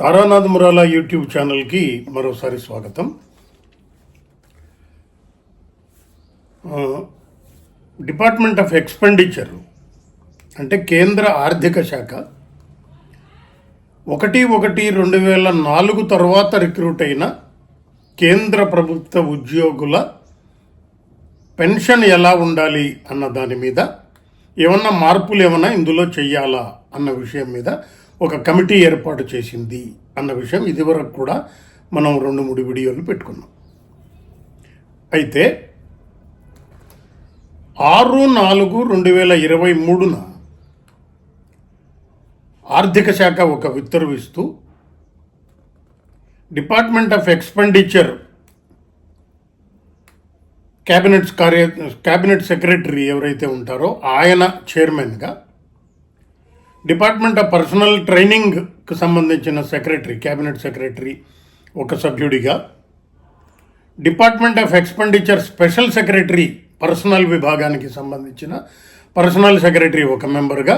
Taranath మురాలా YouTube ఛానల్కి మరోసారి స్వాగతం. డిపార్ట్మెంట్ ఆఫ్ ఎక్స్పెండిచర్ అంటే కేంద్ర ఆర్థిక శాఖ ఒకటి ఒకటి రెండు వేల నాలుగు తర్వాత రిక్రూట్ అయిన కేంద్ర ప్రభుత్వ ఉద్యోగుల పెన్షన్ ఎలా ఉండాలి అన్న దాని మీద ఏమన్నా మార్పులు ఏమన్నా ఇందులో చెయ్యాలా అన్న విషయం మీద ఒక కమిటీ ఏర్పాటు చేసింది అన్న విషయం ఇదివరకు కూడా మనం రెండు మూడు వీడియోలు పెట్టుకున్నాం. అయితే ఆరు నాలుగు రెండు వేల ఇరవై మూడున ఆర్థిక శాఖ ఒక ఉత్తర్వు ఇస్తూ డిపార్ట్మెంట్ ఆఫ్ ఎక్స్పెండిచర్ క్యాబినెట్స్ కార్య క్యాబినెట్ సెక్రటరీ ఎవరైతే ఉంటారో ఆయన చైర్మన్గా డిపార్ట్మెంట్ ఆఫ్ పర్సనల్ ట్రైనింగ్కి సంబంధించిన సెక్రటరీ క్యాబినెట్ సెక్రటరీ ఒక సభ్యుడిగా. Department of expenditure special secretary personnel విభాగానికి సంబంధించిన పర్సనల్ సెక్రటరీ ఒక మెంబర్గా.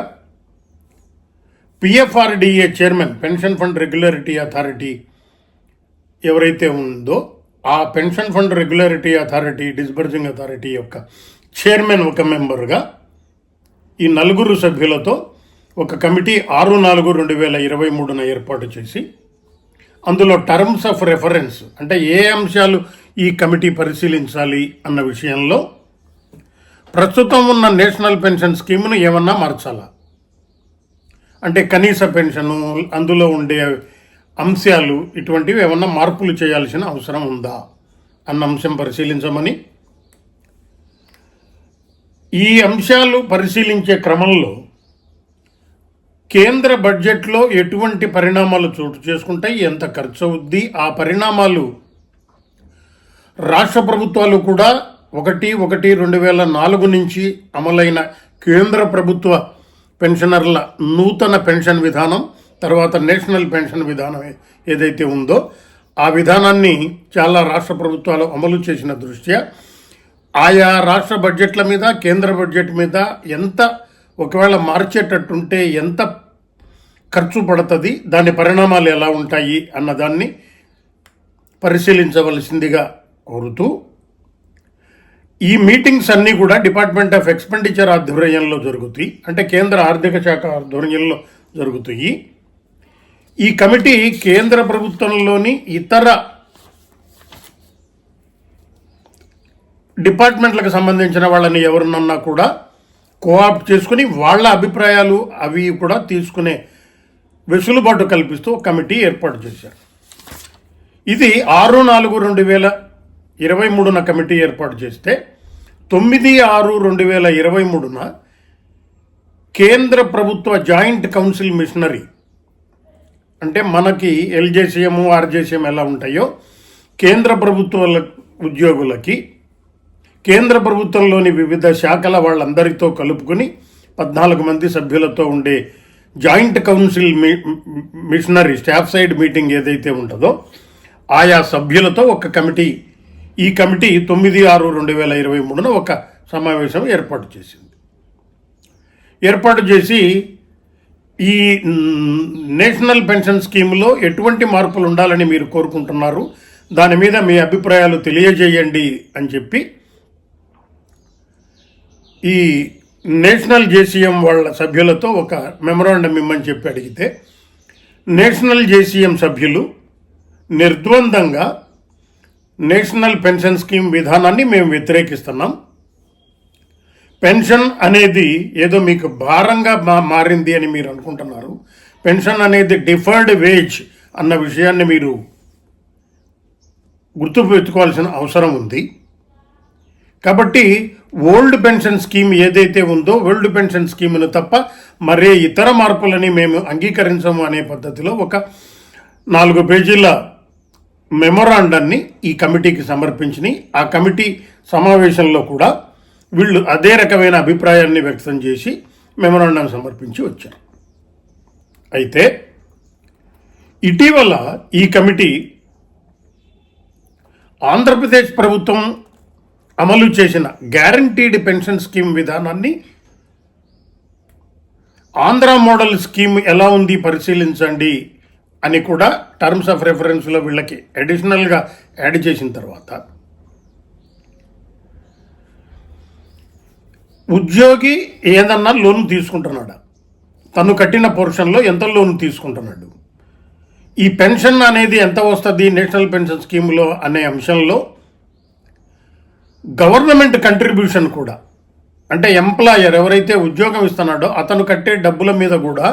PFRDA chairman pension fund regularity authority ఎవరైతే ఉందో ఆ pension fund regularity authority disbursing authority యొక్క చైర్మన్ ఒక మెంబర్గా. ఈ నలుగురు సభ్యులతో ఒక కమిటీ ఆరు నాలుగు రెండు వేల ఇరవై మూడున ఏర్పాటు చేసి అందులో టర్మ్స్ ఆఫ్ రెఫరెన్స్ అంటే ఏ అంశాలు ఈ కమిటీ పరిశీలించాలి అన్న విషయంలో ప్రస్తుతం ఉన్న నేషనల్ పెన్షన్ స్కీమ్ను ఏమన్నా మార్చాలా? అంటే కనీస పెన్షను అందులో ఉండే అంశాలు ఇటువంటివి ఏమన్నా మార్పులు చేయాల్సిన అవసరం ఉందా? అన్న అంశం పరిశీలించమని. ఈ అంశాలు పరిశీలించే క్రమంలో కేంద్ర బడ్జెట్లో ఎటువంటి పరిణామాలు చోటు చేసుకుంటాయి? ఎంత ఖర్చు అవుద్ది ఆ పరిణామాలు రాష్ట్ర ప్రభుత్వాలు కూడా ఒకటి ఒకటి రెండు వేల నాలుగు నుంచి అమలైన కేంద్ర ప్రభుత్వ పెన్షనర్ల నూతన పెన్షన్ విధానం తర్వాత నేషనల్ పెన్షన్ విధానం ఏదైతే ఉందో ఆ విధానాన్ని చాలా రాష్ట్ర ప్రభుత్వాలు అమలు చేసిన దృష్ట్యా ఆయా రాష్ట్ర బడ్జెట్ల మీద కేంద్ర బడ్జెట్ మీద ఎంత ఒకవేళ మార్చేటట్టుంటే ఎంత ఖర్చు పడుతుంది దాని పరిణామాలు ఎలా ఉంటాయి అన్నదాన్ని పరిశీలించవలసిందిగా కోరుతూ ఈ మీటింగ్స్ అన్నీ కూడా డిపార్ట్మెంట్ ఆఫ్ ఎక్స్పెండిచర్ ఆధ్వర్యంలో జరుగుతాయి అంటే కేంద్ర ఆర్థిక శాఖ ఆధ్వర్యంలో జరుగుతాయి. ఈ కమిటీ కేంద్ర ప్రభుత్వంలోని ఇతర డిపార్ట్మెంట్లకు సంబంధించిన వాళ్ళని ఎవరినన్నా కూడా కోఆప్ట్ చేసుకుని వాళ్ళ అభిప్రాయాలు అవి కూడా తీసుకునే వెసులుబాటు కల్పిస్తూ కమిటీ ఏర్పాటు చేశారు. ఇది ఆరు నాలుగు రెండు వేల ఇరవై మూడున కమిటీ ఏర్పాటు చేస్తే తొమ్మిది ఆరు రెండు వేల ఇరవై మూడున కేంద్ర ప్రభుత్వ జాయింట్ కౌన్సిల్ మిషనరీ అంటే మనకి ఎల్జేసీఎం ఆర్జేసీఎం ఎలా ఉంటాయో కేంద్ర ప్రభుత్వ ఉద్యోగులకి కేంద్ర ప్రభుత్వంలోని వివిధ శాఖల వాళ్ళందరితో కలుపుకొని పద్నాలుగు మంది సభ్యులతో ఉండే జాయింట్ కౌన్సిల్ మీ మిషనరీ స్టాఫ్ సైడ్ మీటింగ్ ఏదైతే ఉంటుందో ఆయా సభ్యులతో ఒక కమిటీ ఈ కమిటీ తొమ్మిది ఆరు రెండు వేల ఇరవై మూడున ఒక సమావేశం ఏర్పాటు చేసింది. ఏర్పాటు చేసి ఈ నేషనల్ పెన్షన్ స్కీమ్లో ఎటువంటి మార్పులు ఉండాలని మీరు కోరుకుంటున్నారు దాని మీద మీ అభిప్రాయాలు తెలియజేయండి అని చెప్పి ఈ నేషనల్ జేసీఎం వాళ్ళ సభ్యులతో ఒక మెమరాండం ఇమ్మని చెప్పి అడిగితే నేషనల్ జేసీఎం సభ్యులు నిర్ద్వందంగా నేషనల్ పెన్షన్ స్కీమ్ విధానాన్ని మేము వ్యతిరేకిస్తున్నాం. పెన్షన్ అనేది ఏదో మీకు భారంగా మా మారింది అని మీరు అనుకుంటున్నారు. పెన్షన్ అనేది డిఫర్డ్ వేజ్ అన్న విషయాన్ని మీరు గుర్తుపెట్టుకోవాల్సిన అవసరం ఉంది. కాబట్టి ఓల్డ్ పెన్షన్ స్కీమ్ ఏదైతే ఉందో ఓల్డ్ పెన్షన్ స్కీమ్ను తప్ప మరే ఇతర మార్పులని మేము అంగీకరించము అనే పద్ధతిలో ఒక నాలుగు పేజీల మెమొరాండాన్ని ఈ కమిటీకి సమర్పించినాయి ఆ కమిటీ సమావేశంలో కూడా వీళ్ళు అదే రకమైన అభిప్రాయాన్ని వ్యక్తం చేసి మెమొరాండం సమర్పించి వచ్చారు. అయితే ఇటీవల ఈ కమిటీ ఆంధ్రప్రదేశ్ ప్రభుత్వం అమలు చేసిన గ్యారంటీడ్ పెన్షన్ స్కీమ్ విధానాన్ని ఆంధ్ర మోడల్ స్కీమ్ ఎలా ఉంది పరిశీలించండి అని కూడా టర్మ్స్ ఆఫ్ రెఫరెన్స్లో వీళ్ళకి అడిషనల్గా యాడ్ చేసిన తర్వాత. ఉద్యోగి ఏదన్నా లోన్ తీసుకుంటున్నాడా? తను కట్టిన పోర్షన్లో ఎంత లోన్ తీసుకుంటున్నాడు? ఈ పెన్షన్ అనేది ఎంత వస్తుంది? నేషనల్ పెన్షన్ స్కీమ్లో అనే అంశంలో గవర్నమెంట్ కంట్రిబ్యూషన్ కూడా అంటే ఎంప్లాయర్ ఎవరైతే ఉద్యోగం ఇస్తున్నాడో అతను కట్టే డబ్బుల మీద కూడా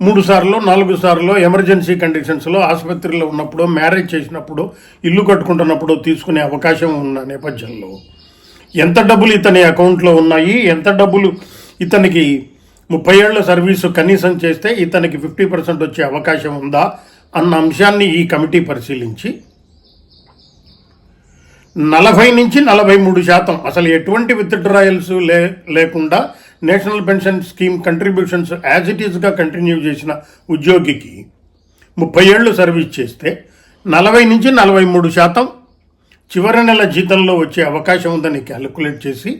మూడు సార్లు నాలుగు సార్లు ఎమర్జెన్సీ కండిషన్స్లో ఆసుపత్రిలో ఉన్నప్పుడు మ్యారేజ్ చేసినప్పుడు ఇల్లు కట్టుకుంటున్నప్పుడు తీసుకునే అవకాశం ఉన్న నేపథ్యంలో ఎంత డబ్బులు ఇతని అకౌంట్లో ఉన్నాయి ఎంత డబ్బులు ఇతనికి ముప్పై ఏళ్ళ సర్వీసు కనీసం చేస్తే ఇతనికి ఫిఫ్టీ పర్సెంట్ వచ్చే అవకాశం ఉందా అన్న అంశాన్ని ఈ కమిటీ పరిశీలించి నలభై నుంచి నలభై మూడు శాతం. అసలు ఎటువంటి విత్డ్రాయల్స్ లే లేకుండా national pension scheme contributions as it ఈస్గా కంటిన్యూ చేసిన ఉద్యోగికి ముప్పై ఏళ్ళు సర్వీస్ చేస్తే నలభై నుంచి నలభై మూడు శాతం చివరి నెల జీతంలో వచ్చే అవకాశం ఉందని క్యాలిక్యులేట్ చేసి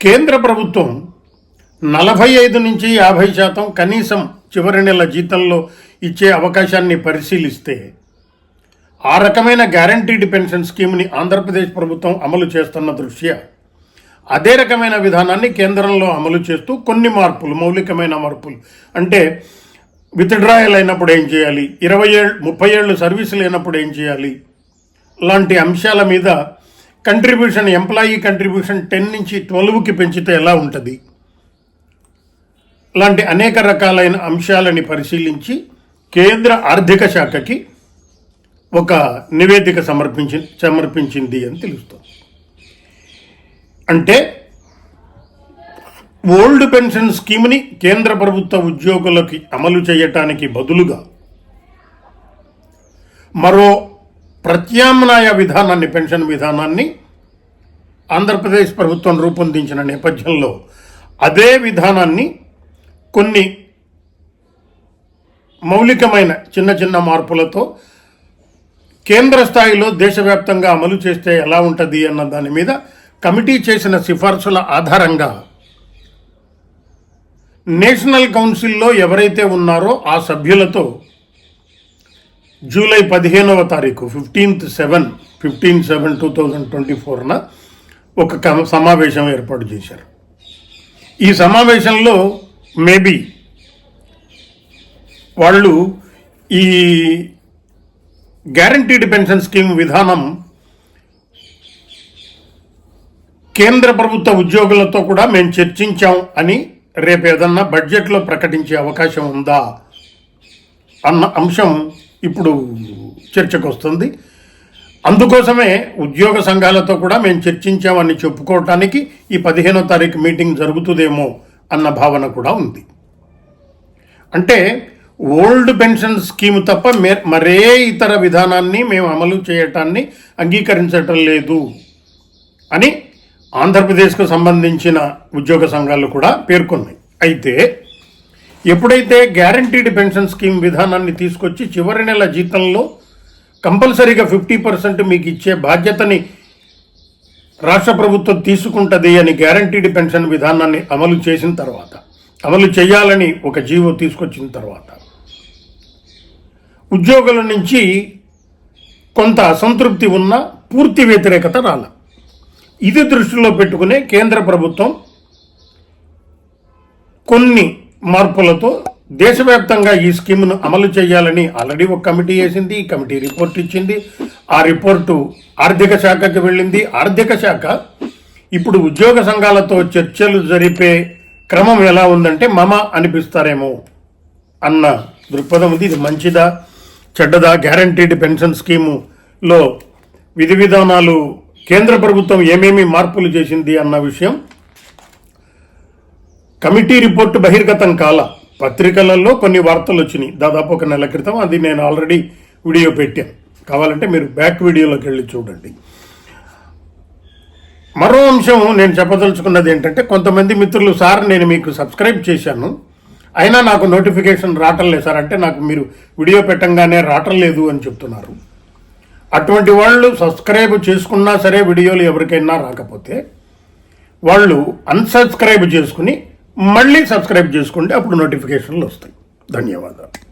కేంద్ర ప్రభుత్వం నలభై ఐదు నుంచి యాభై శాతం కనీసం చివరి నెల జీతంలో ఇచ్చే అవకాశాన్ని పరిశీలిస్తే ఆ రకమైన గ్యారంటీడ్ పెన్షన్ స్కీమ్ని ఆంధ్రప్రదేశ్ ప్రభుత్వం అమలు చేస్తున్న దృష్ట్యా అదే రకమైన విధానాన్ని కేంద్రంలో అమలు చేస్తూ కొన్ని మార్పులు మౌలికమైన మార్పులు. అంటే విత్డ్రాయల్ అయినప్పుడు ఏం చేయాలి? ఇరవై ఏళ్ళు ముప్పై ఏళ్ళు సర్వీస్ లేనప్పుడు ఏం చేయాలి? లాంటి అంశాల మీద కంట్రిబ్యూషన్ ఎంప్లాయీ కంట్రిబ్యూషన్ టెన్ నుంచి ట్వెల్వ్కి పెంచితే ఎలా ఉంటుంది? లాంటి అనేక రకాలైన అంశాలని పరిశీలించి కేంద్ర ఆర్థిక శాఖకి ఒక నివేదిక సమర్పించి సమర్పించింది అని తెలుస్తుంది. అంటే ఓల్డ్ పెన్షన్ స్కీమ్ని కేంద్ర ప్రభుత్వ ఉద్యోగులకి అమలు చేయటానికి బదులుగా మరో ప్రత్యామ్నాయ విధానాన్ని పెన్షన్ విధానాన్ని ఆంధ్రప్రదేశ్ ప్రభుత్వం రూపొందించిన నేపథ్యంలో అదే విధానాన్ని కొన్ని మౌలికమైన చిన్న చిన్న మార్పులతో కేంద్ర స్థాయిలో దేశవ్యాప్తంగా అమలు చేస్తే ఎలా ఉంటుంది అన్న దాని మీద కమిటీ చేసిన సిఫార్సుల ఆధారంగా నేషనల్ కౌన్సిల్లో ఎవరైతే ఉన్నారో ఆ సభ్యులతో జూలై పదిహేనవ తారీఖు fifteenth seven fifteen seven two thousand twenty ఫోర్న ఒక సమావేశం ఏర్పాటు చేశారు. ఈ సమావేశంలో మేబీ వాళ్ళు ఈ గ్యారంటీడ్ పెన్షన్ స్కీమ్ విధానం కేంద్ర ప్రభుత్వ ఉద్యోగులతో కూడా మేము చర్చించాం అని రేపు ఏదన్నా బడ్జెట్లో ప్రకటించే అవకాశం ఉందా అన్న అంశం ఇప్పుడు చర్చకు వస్తుంది అందుకోసమే ఉద్యోగ సంఘాలతో కూడా మేము చర్చించామని చెప్పుకోవటానికి ఈ పదిహేనో తారీఖు మీటింగ్ జరుగుతుందేమో అన్న భావన కూడా ఉంది. అంటే ఓల్డ్ పెన్షన్ స్కీమ్ తప్ప మే- మరే ఇతర విధానాన్ని మేము అమలు చేయటాన్ని అంగీకరించటం లేదు అని ఆంధ్రప్రదేశ్కు సంబంధించిన ఉద్యోగ సంఘాలు కూడా పేర్కొన్నాయి. అయితే ఎప్పుడైతే గ్యారంటీడ్ పెన్షన్ స్కీమ్ విధానాన్ని తీసుకొచ్చి చివరి నెల జీతంలో కంపల్సరీగా ఫిఫ్టీ పర్సెంట్ మీకు ఇచ్చే బాధ్యతని రాష్ట్ర ప్రభుత్వం తీసుకుంటుంది అని గ్యారంటీడ్ పెన్షన్ విధానాన్ని అమలు చేసిన తర్వాత అమలు చేయాలని ఒక జీవో తీసుకొచ్చిన తర్వాత ఉద్యోగుల నుంచి కొంత అసంతృప్తి ఉన్న పూర్తి వ్యతిరేకత రాల. ఇది దృష్టిలో పెట్టుకునే కేంద్ర ప్రభుత్వం కొన్ని మార్పులతో దేశవ్యాప్తంగా ఈ స్కీమ్ను అమలు చేయాలని ఆల్రెడీ ఒక కమిటీ వేసింది ఈ కమిటీ రిపోర్ట్ ఇచ్చింది. ఆ రిపోర్టు ఆర్థిక శాఖకి వెళ్ళింది. ఆర్థిక శాఖ ఇప్పుడు ఉద్యోగ సంఘాలతో చర్చలు జరిపే క్రమం ఎలా ఉందంటే మమ అనిపిస్తారేమో అన్న దృక్పథం ఉంది. ఇది మంచిదా? చెడ్డదా గ్యారంటీడ్ పెన్షన్ స్కీములో విధి విధానాలు కేంద్ర ప్రభుత్వం ఏమేమి మార్పులు చేసింది అన్న విషయం. కమిటీ రిపోర్టు బహిర్గతం కాల పత్రికలలో కొన్ని వార్తలు వచ్చినాయి. దాదాపు ఒక నెల క్రితం అది నేను ఆల్రెడీ వీడియో పెట్టాను కావాలంటే మీరు బ్యాక్ వీడియోలోకి వెళ్ళి చూడండి. మరో అంశం నేను చెప్పదలుచుకున్నది ఏంటంటే కొంతమంది మిత్రులు సార్ నేను మీకు సబ్స్క్రైబ్ చేశాను. అయినా నాకు నోటిఫికేషన్ రావటం లేదు సార్. అంటే నాకు మీరు వీడియో పెట్టంగానే రావటం లేదు అని చెప్తున్నారు. అటువంటి వాళ్ళు సబ్స్క్రైబ్ చేసుకున్నా సరే వీడియోలు ఎవరికైనా రాకపోతే వాళ్ళు అన్సబ్స్క్రైబ్ చేసుకుని మళ్ళీ సబ్స్క్రైబ్ చేసుకుంటే అప్పుడు నోటిఫికేషన్లు వస్తాయి. ధన్యవాదాలు.